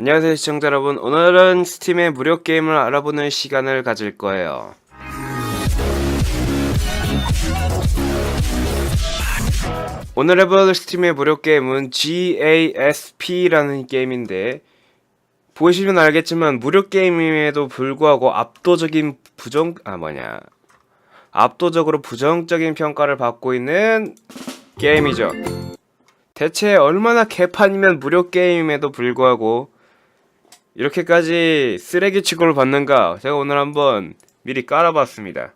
안녕하세요 시청자 여러분. 오늘은 스팀의 무료 게임을 알아보는 시간을 가질 거예요. 오늘 해볼 스팀의 무료 게임은 GASP라는 게임인데 보시면 알겠지만 무료 게임임에도 불구하고 압도적인 부정 아 뭐냐. 압도적으로 부정적인 평가를 받고 있는 게임이죠. 대체 얼마나 개판이면 무료 게임임에도 불구하고 이렇게까지 쓰레기 취급을 받는가 제가 오늘 한번 미리 깔아봤습니다.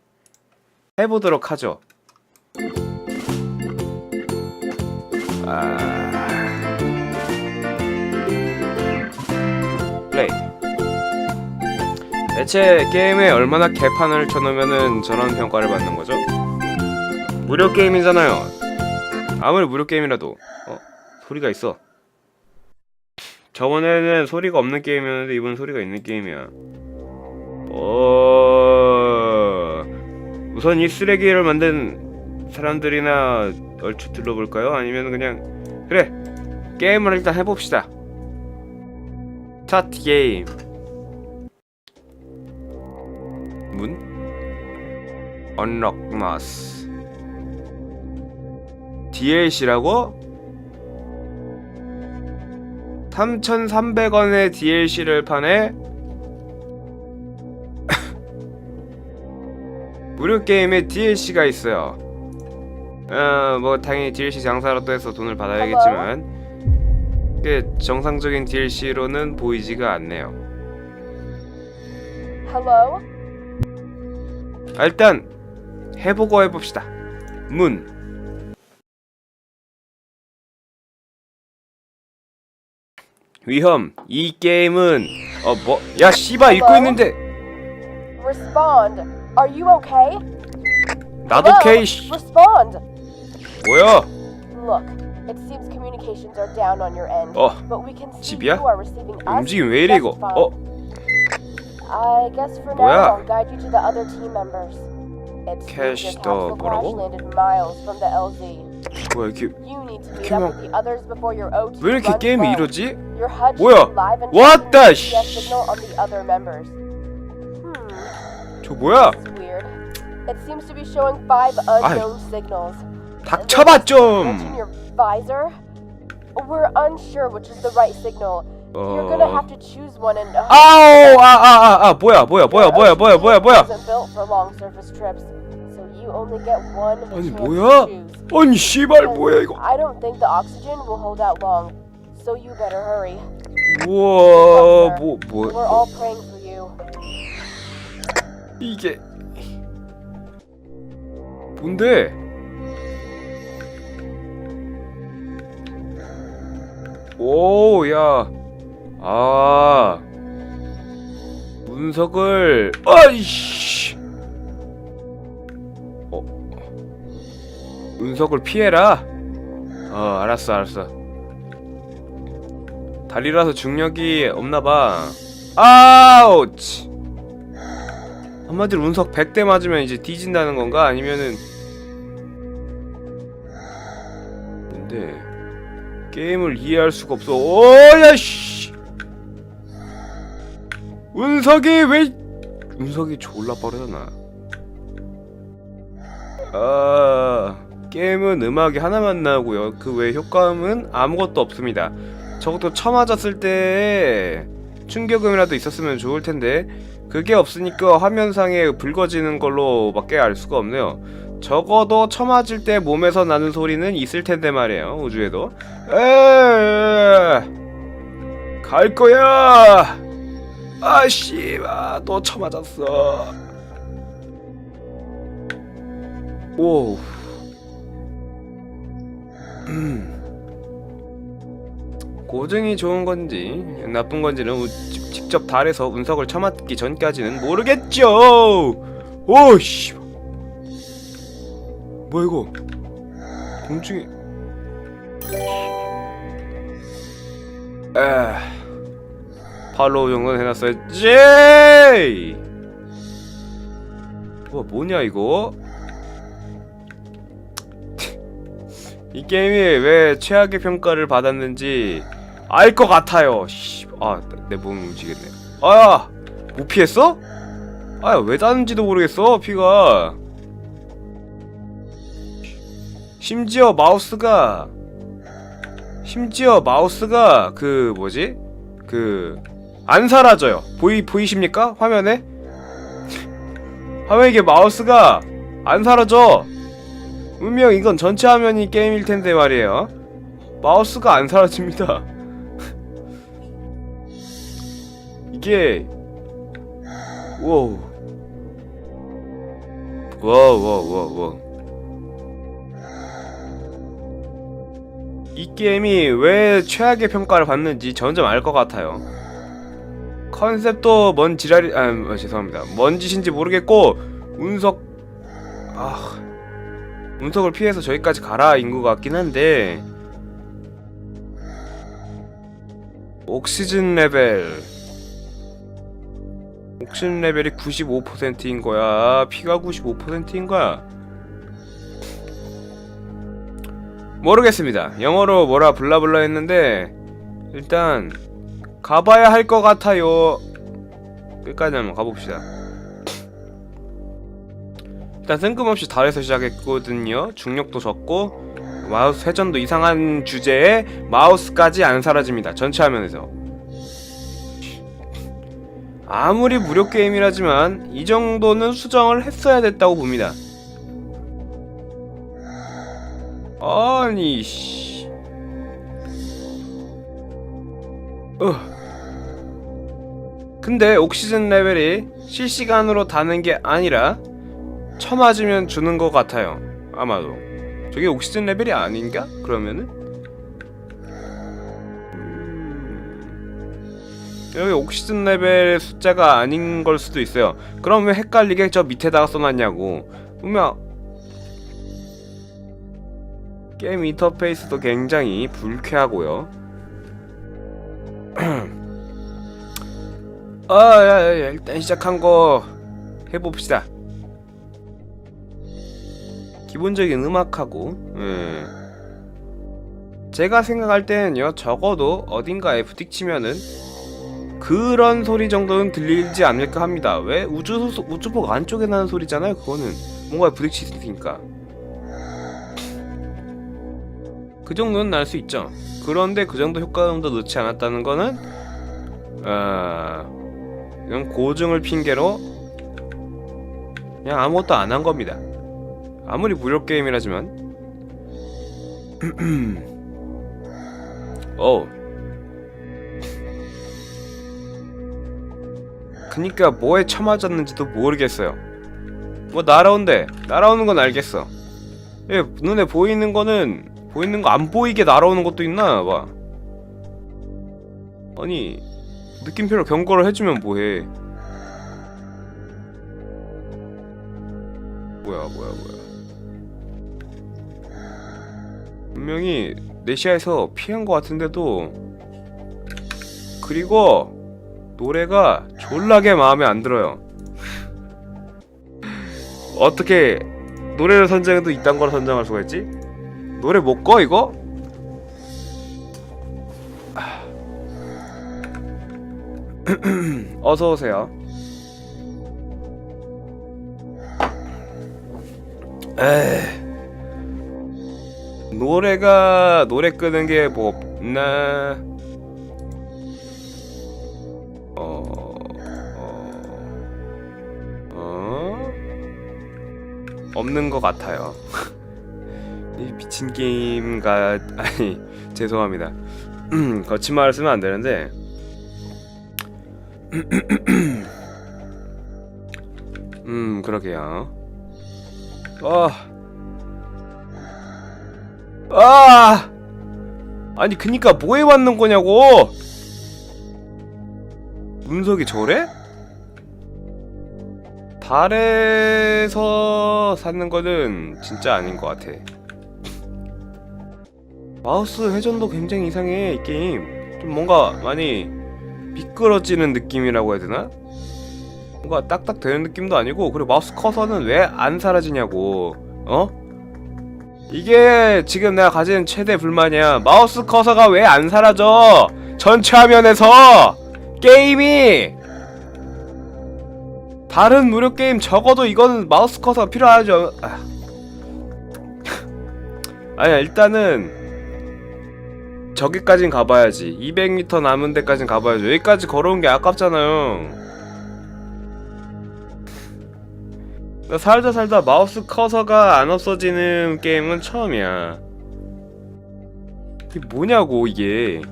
해보도록 하죠. 아... 플레이. 대체 게임에 얼마나 개판을 쳐놓으면은 저런 평가를 받는 거죠? 무료 게임이잖아요. 아무리 무료 게임이라도. 어 소리가 있어 저번에는 소리가 없는 게임이었는데 이번 소리가 있는 게임이야. 어 우선 이 쓰레기를 만든 사람들이나 얼추 들러볼까요? 아니면 그냥 그래 게임을 일단 해봅시다. 스타트 게임. 문? 언럭 마스. DLC라고? 3,300원의 DLC를 파네? 무료 게임에 DLC가 있어요. 어, 뭐 당연히 DLC 장사라도 해서 돈을 받아야겠지만 그 정상적인 DLC로는 보이지가 않네요. Hello? 아, 일단 해보고 해봅시다. 문. 위험. 이 게임은 어 뭐? 야 씨발 읽고 있는데 Respond. Are you okay? 나도 Hello? 케이 씨 Respond. 뭐야? Look, it seems communications are down on your end, 어 but we can see 집이야? you are receiving us 움직임 왜 이래 이거? 어 I guess for 뭐야? now I'll guide you to the other team members. It seems 캐시 your 더 capsule crash 뭐라고? landed miles from the LZ. 뭐야 이렇게 You need to meet 이렇게 up 막- with the others before your O2 왜 이렇게 runs 게임이 low. 이러지? Your HUD 뭐야? should be live and What tracking the GPS sh- signal on the other members. Hmm. 저 뭐야? It's weird. It seems to be showing five unknown signals. 닥쳐봐 Mention 좀. your visor. We're unsure which is the right signal. You're gonna 어. have to choose one and. Uh, 아우 아아아 아, 뭐야 뭐야 뭐야 뭐야 뭐야 뭐야 뭐야? Isn't built for long surface trips, so you only get one 아니, chance 뭐야? to choose. 아니 씨발 뭐야 이거? I don't think the oxygen will hold out long, so you better hurry. 우와 뭐 We're 뭐 all praying for you. 이게 뭔데? 오, 야. 아. 문석을 아이씨. 문석을 피해라. 어, 알았어, 알았어. 다리라서 중력이 없나 봐. 아우치. 한마디로 운석 100대 맞으면 이제 뒤진다는 건가? 아니면은 근데 게임을 이해할 수가 없어. 오야 씨. 운석이 왜 운석이 졸라 빠르잖아. 아 게임은 음악이 하나만 나오고요. 그 외 효과음은 아무것도 없습니다. 적어도 쳐맞았을 때 충격음이라도 있었으면 좋을 텐데 그게 없으니까 화면상에 붉어지는 걸로밖에 알 수가 없네요. 적어도 쳐맞을 때 몸에서 나는 소리는 있을 텐데 말이에요. 우주에도. 에. 갈 거야. 아씨, 아, 또 쳐맞았어. 오. 음. 고증이 좋은 건지 나쁜 건지는 우- 직- 직접 달에서 운석을 쳐맞기 전까지는 모르겠죠. 오씨. 뭐야 이거? 공중에. 에. 팔로우 정도는 해놨어야지. 뭐 뭐냐 이거? 이 게임이 왜 최악의 평가를 받았는지 알 것 같아요. 씨, 아내 몸 움직였네. 아야 못 피했어? 아야 왜 닿는지도 모르겠어 피가. 심지어 마우스가 심지어 마우스가 그 뭐지? 그 안 사라져요. 보이 보이십니까? 화면에? 화면에 이게 마우스가 안 사라져 분명 이건 전체 화면이 게임일 텐데 말이에요. 마우스가 안 사라집니다. 이게 와우. 와우 와우 와우 와우. 이 게임이 왜 최악의 평가를 받는지 점점 알 것 같아요. 컨셉도 뭔 지랄이 아 어, 죄송합니다. 뭔 짓인지 모르겠고 운석 아 운석을 피해서 저기까지 가라 인 것 같긴 한데 옥시즌 레벨. 옥시즌 레벨이 95%인 거야. 피가 95%인 거야. 모르겠습니다. 영어로 뭐라 블라블라 했는데 일단 가봐야 할 것 같아요. 끝까지 한번 가봅시다 일단 뜬금없이 달에서 시작했거든요. 중력도 적고 마우스 회전도 이상한 주제에 마우스까지 안 사라집니다. 전체 화면에서. 아무리 무료 게임이라지만 이 정도는 수정을 했어야 됐다고 봅니다. 아니 씨. 어. 근데 옥시즌 레벨이 실시간으로 다는 게 아니라 쳐맞으면 주는 것 같아요. 아마도. 저게 옥시즌 레벨이 아닌가? 그러면은? 음, 여기 옥시즌 레벨 숫자가 아닌 걸 수도 있어요. 그럼 왜 헷갈리게 저 밑에다가 써놨냐고. 분명 게임 인터페이스도 굉장히 불쾌하고요. 아, 야, 야, 야, 일단 시작한 거 해봅시다. 기본적인 음악하고, 예. 제가 생각할 때는요, 적어도 어딘가에 부딪히면은 그런 소리 정도는 들리지 않을까 합니다. 왜 우주 우주복 안쪽에 나는 소리잖아요. 그거는 뭔가에 부딪히니까. 그 정도는 날 수 있죠. 그런데 그 정도 효과음도 넣지 않았다는 거는 어, 이건 고증을 핑계로 그냥 아무것도 안 한 겁니다. 아무리 무료 게임이라지만 어. 그니까 뭐에 처맞았는지도 모르겠어요. 뭐 날아온대. 날아오는 건 알겠어. 예, 눈에 보이는 거는 보이는 거 안 보이게 날아오는 것도 있나 봐. 아니 느낌표로 경고를 해주면 뭐해? 뭐야 뭐야 뭐야? 분명히 내시아에서 피한 것 같은데도 그리고 노래가 졸라게 마음에 안 들어요. 어떻게 노래를 선정해도 이딴 걸 선정할 수가 있지? 노래 못 꺼 이거? 어서 오세요. 에 노래가 노래 끄는 게 뭐 없나? 어, 어, 어, 없는 것 같아요. 이 미친 게임가 아니 죄송합니다. 거친 말을 쓰면 안 되는데 음 그러게요. 아, 아, 아니 그니까 뭐해 왔는 거냐고. 운석이 저래? 달에서 사는 거는 진짜 아닌 것 같아. 마우스 회전도 굉장히 이상해 이 게임. 좀 뭔가 많이 미끄러지는 느낌이라고 해야 되나? 뭔가 딱딱 되는 느낌도 아니고 그리고 마우스 커서는 왜 안 사라지냐고 어? 이게 지금 내가 가진 최대 불만이야 마우스 커서가 왜 안 사라져 전체 화면에서 게임이 다른 무료 게임 적어도 이거는 마우스 커서가 필요하죠. 아. 아니야 일단은 저기까진 가봐야지. 200m 남은 데까진 가봐야죠. 여기까지 걸어온 게 아깝잖아요. 살다 살다 마우스 커서가 안 없어지는 게임은 처음이야. 이게 뭐냐고 이게.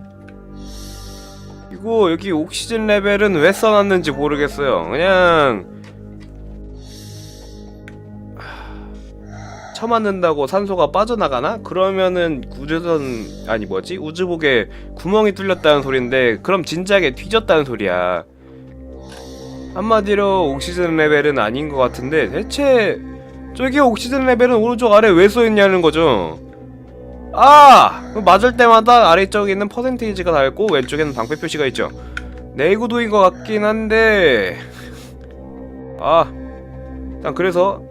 이거 여기 옥시즌 레벨은 왜 써놨는지 모르겠어요. 그냥 하, 쳐맞는다고 산소가 빠져나가나? 그러면은 구조선 아니 뭐지 우주복에 구멍이 뚫렸다는 소린데 그럼 진작에 뒤졌다는 소리야. 한마디로 옥시즌 레벨은 아닌 것 같은데 대체 저기 옥시즌 레벨은 오른쪽 아래 왜 써있냐는 거죠. 아! 맞을 때마다 아래쪽에 있는 퍼센테이지가 닳고 왼쪽에는 방패 표시가 있죠. 내구도인 것 같긴 한데 아 일단 그래서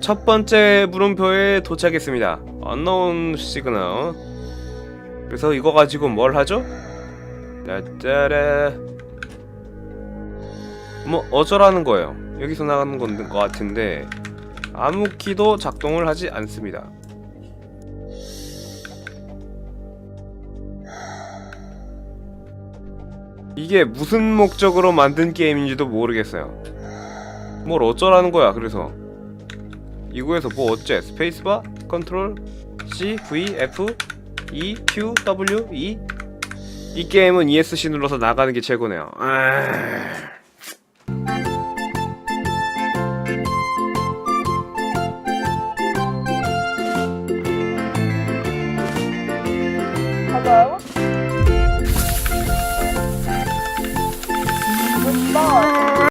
첫 번째 물음표에 도착했습니다. unknown 시그널 그래서 이거 가지고 뭘 하죠? 짜짜라 뭐 어쩌라는 거예요. 여기서 나가는 건것 같은데 아무 키도 작동을 하지 않습니다. 이게 무슨 목적으로 만든 게임인지도 모르겠어요. 뭘 어쩌라는 거야, 그래서. 이거에서 뭐 어째? 스페이스바? 컨트롤? C, V, F, E, Q, W, E? 이 게임은 ESC 눌러서 나가는 게 최고네요. 아... Hello?